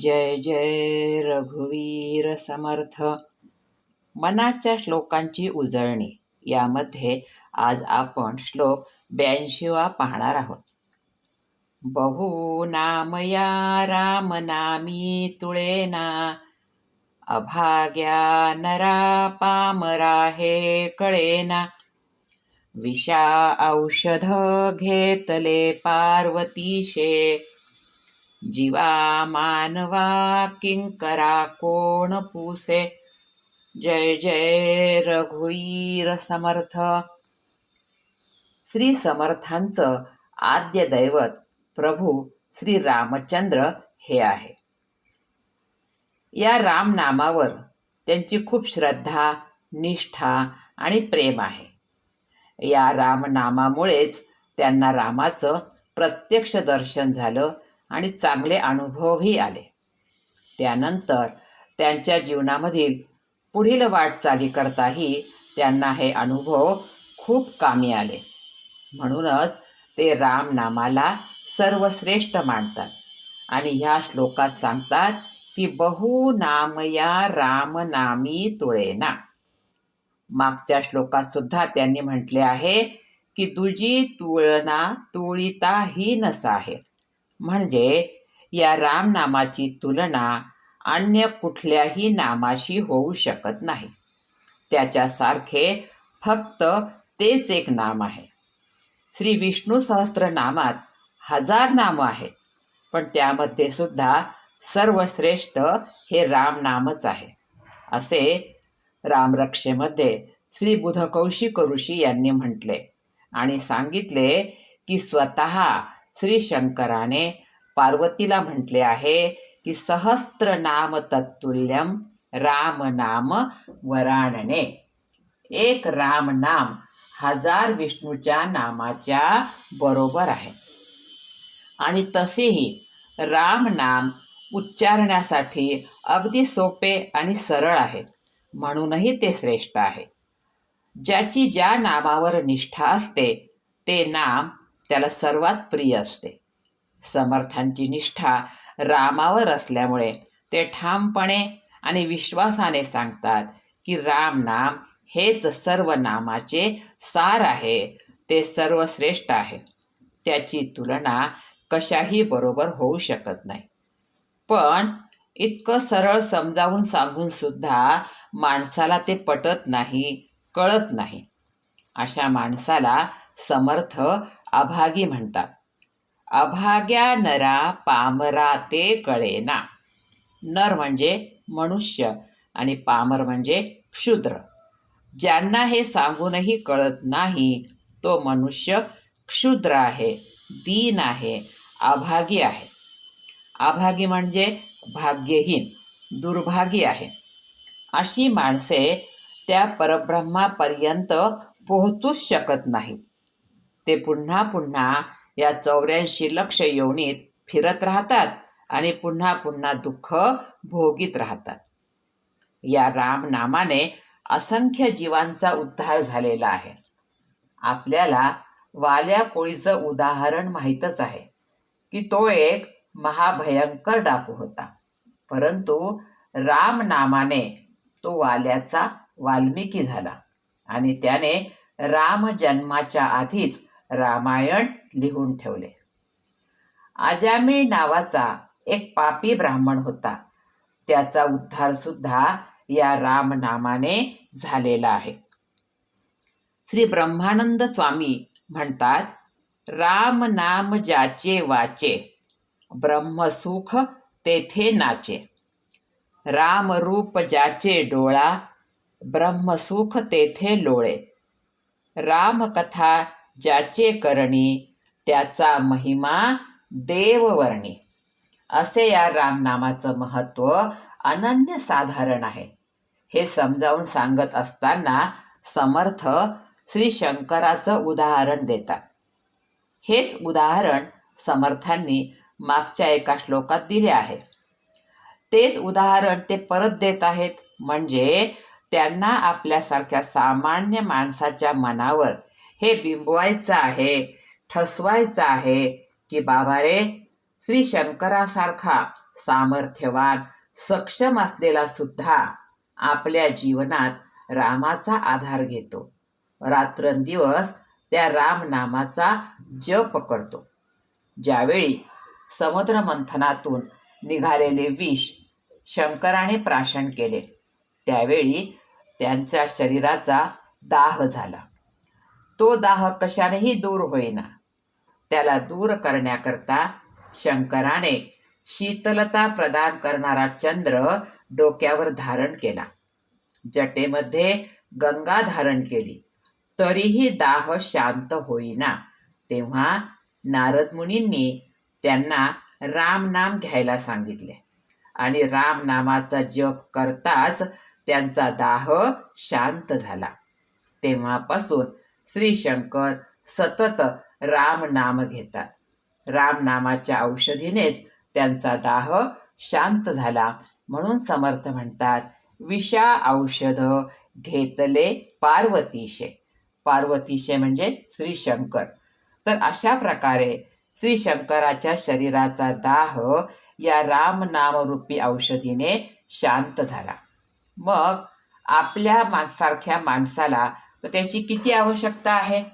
जय जय रघुवीर समर्थ. मनाच्या श्लोकांची उजळणी. यामध्ये आज आपण श्लोक ब्याऐंशीवा पाहणार आहोत. बहु नामया राम नामी तुळेना. अभाग्या नरा पामरा हे कळेना. विषा औषध घेतले पार्वतीशे. जीवा मानवा किंकरा कोण पुसे? जय जय रघुईर समर्थ. श्री समर्थांचं आद्य दैवत प्रभू श्री रामचंद्र हे आहे. या रामनामावर त्यांची खूप श्रद्धा निष्ठा आणि प्रेम आहे. या रामनामामुळेच त्यांना रामाचं प्रत्यक्ष दर्शन झालं आणि चांगले अनुभवही आले. त्यानंतर त्यांच्या जीवनामधील पुढील वाटचालीकरताही त्यांना हे अनुभव खूप कामी आले. म्हणूनच ते रामनामाला सर्वश्रेष्ठ मानतात आणि ह्या श्लोकात सांगतात की बहु नामया राम नामी तुळेना. मागच्या श्लोकात सुद्धा त्यांनी म्हटले आहे की तुझी तुळना तुळिता ही नसा आहे म्हणजे या रामनामाची तुलना अन्य कुठल्याही नामाशी होऊ शकत नाही. त्याच्यासारखे फक्त तेच एक नाम आहे. श्री विष्णू सहस्त्रनामात हजार नामं आहेत पण त्यामध्ये सुद्धा सर्वश्रेष्ठ हे रामनामच आहे असे रामरक्षेमध्ये श्री बुधकौशिक ऋषी यांनी म्हटले आणि सांगितले की स्वतः श्री शंकराने पार्वतीला म्हटले आहे की सहस्त्र नाम तत्तुल्यम राम नाम वराणने. एक राम नाम हजार विष्णूच्या नामाच्या बरोबर आहे. आणि तसेही राम नाम उच्चारण्यासाठी अगदी सोपे आणि सरळ आहे म्हणूनही ते श्रेष्ठ आहे. ज्याची ज्या नामावर निष्ठा असते ते नाम त्याला सर्वात प्रिय असते. समर्थांची निष्ठा रामावर असल्यामुळे ते ठामपणे आणि विश्वासाने सांगतात की राम नाम हेच सर्व नामाचे सार आहे ते सर्वश्रेष्ठ आहे. त्याची तुलना कशाही बरोबर होऊ शकत नाही. पण इतकं सरळ समजावून सांगून सुद्धा माणसाला ते पटत नाही कळत नाही. अशा माणसाला समर्थ अभागी म्हणतात. अभाग्या नरा पामरा ते कळेना. नर म्हणजे मनुष्य आणि पामर म्हणजे क्षुद्र. ज्यांना हे सांगूनही कळत नाही तो मनुष्य क्षुद्र आहे दीन आहे अभागी आहे. अभागी म्हणजे भाग्यहीन दुर्भागी आहे. अशी माणसे त्या परब्रह्मापर्यंत पोहोचूच शकत नाहीत. ते पुन्हा पुन्हा या चौऱ्याऐंशी लक्ष योनीत फिरत राहतात आणि पुन्हा पुन्हा दुःख भोगीत राहतात. या रामनामाने असंख्य जीवांचा उद्धार झालेला आहे. आपल्याला वाल्या कोळीचं उदाहरण माहीतच आहे की तो एक महाभयंकर डाकू होता. परंतु रामनामाने तो वाल्याचा वाल्मिकी झाला आणि त्याने राम जन्माच्या आधीच रामायण लिहून ठेवले. आजामी नावाचा एक पापी ब्राह्मण होता. त्याचा उद्धार सुद्धा या रामनामाने झालेला आहे. श्री ब्रह्मानंद स्वामी म्हणतात राम नाम ज्याचे वाचे ब्रह्मसुख तेथे नाचे. राम रूप ज्याचे डोळा ब्रह्मसुख तेथे लोळे. रामकथा ज्याचे करणी त्याचा महिमा देववर्णी. असे या रामनामाचं महत्त्व अनन्यसाधारण आहे. हे समजावून सांगत असताना समर्थ श्री शंकराचं उदाहरण देतात. हेच उदाहरण समर्थांनी मागच्या एका श्लोकात दिले आहे. तेच उदाहरण ते परत देत आहेत म्हणजे त्यांना आपल्यासारख्या सामान्य माणसाच्या मनावर हे बिंबवायचं आहे. ठसवायचं आहे की बाबा रे श्री शंकरासारखा सामर्थ्यवान सक्षम असलेला सुद्धा आपल्या जीवनात रामाचा आधार घेतो. रात्रंदिवस त्या रामनामाचा जप करतो. ज्यावेळी समुद्र मंथनातून निघालेले विष शंकराने प्राशन केले त्यावेळी त्यांच्या शरीराचा दाह झाला. तो दाह कशानेही दूर होईना. त्याला दूर करण्याकरता शंकराने शीतलता प्रदान करणारा चंद्र डोक्यावर धारण केला. जटेमध्ये गंगा धारण केली. तरीही दाह शांत होईना. तेव्हा नारद मुनींनी त्यांना रामनाम घ्यायला सांगितले. आणि रामनामाचा जप करताच त्यांचा दाह शांत झाला. तेव्हापासून श्री शंकर सतत रामनाम घेतात. रामनामाच्या औषधीनेच त्यांचा दाह शांत झाला म्हणून समर्थ म्हणतात विषा औषध घेतले पार्वतीशे. पार्वतीशे म्हणजे श्री शंकर. तर अशा प्रकारे श्री शंकराच्या शरीराचा दाह या रामनामरूपी औषधीने शांत झाला. मग आपल्या माणसारख्या माणसाला तर त्याची किती आवश्यकता आहे?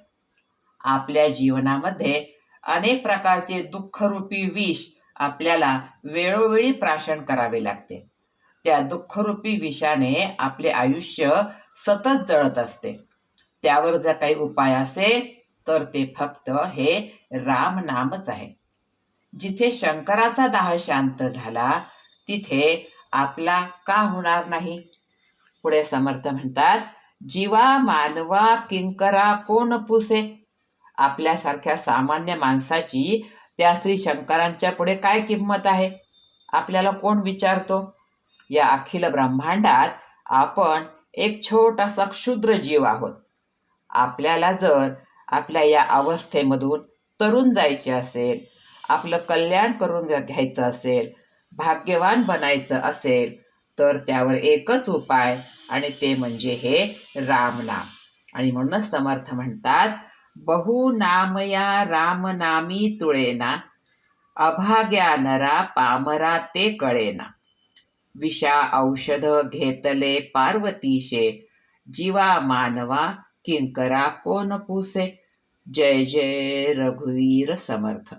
आपल्या जीवनामध्ये अनेक प्रकारचे दुःखरूपी विष आपल्याला वेळोवेळी प्राशन करावे लागते. त्या दुःखरूपी विषाने आपले आयुष्य सतत जळत असते. त्यावर जर काही उपाय असेल तर ते फक्त हे रामनामच आहे. जिथे शंकराचा दाह शांत झाला तिथे आपला का होणार नाही? पुढे समर्थ म्हणतात जीवा मानवा किंकरा कोण पुसे? आपल्यासारख्या सामान्य माणसाची त्या श्री शंकरांच्या पुढे काय किंमत आहे? आपल्याला कोण विचारतो? या अखिल ब्रह्मांडात आपण एक छोटासा क्षुद्र जीव आहोत. आपल्याला जर आपल्या या अवस्थेमधून तरुण जायचे असेल आपलं कल्याण करून घ्यायचं असेल भाग्यवान बनायचं असेल तर त्यावर एकच उपाय आणि ते म्हणजे हे रामनाम. आणि म्हणूनच समर्थ म्हणतात बहु नामया रामनामी तुळेना अभाग्या नरा पामरा ते कळेना. विषा औषध घेतले पार्वतीशे जीवा मानवा किंकरा कोण पुसे. जय जय रघुवीर समर्थ.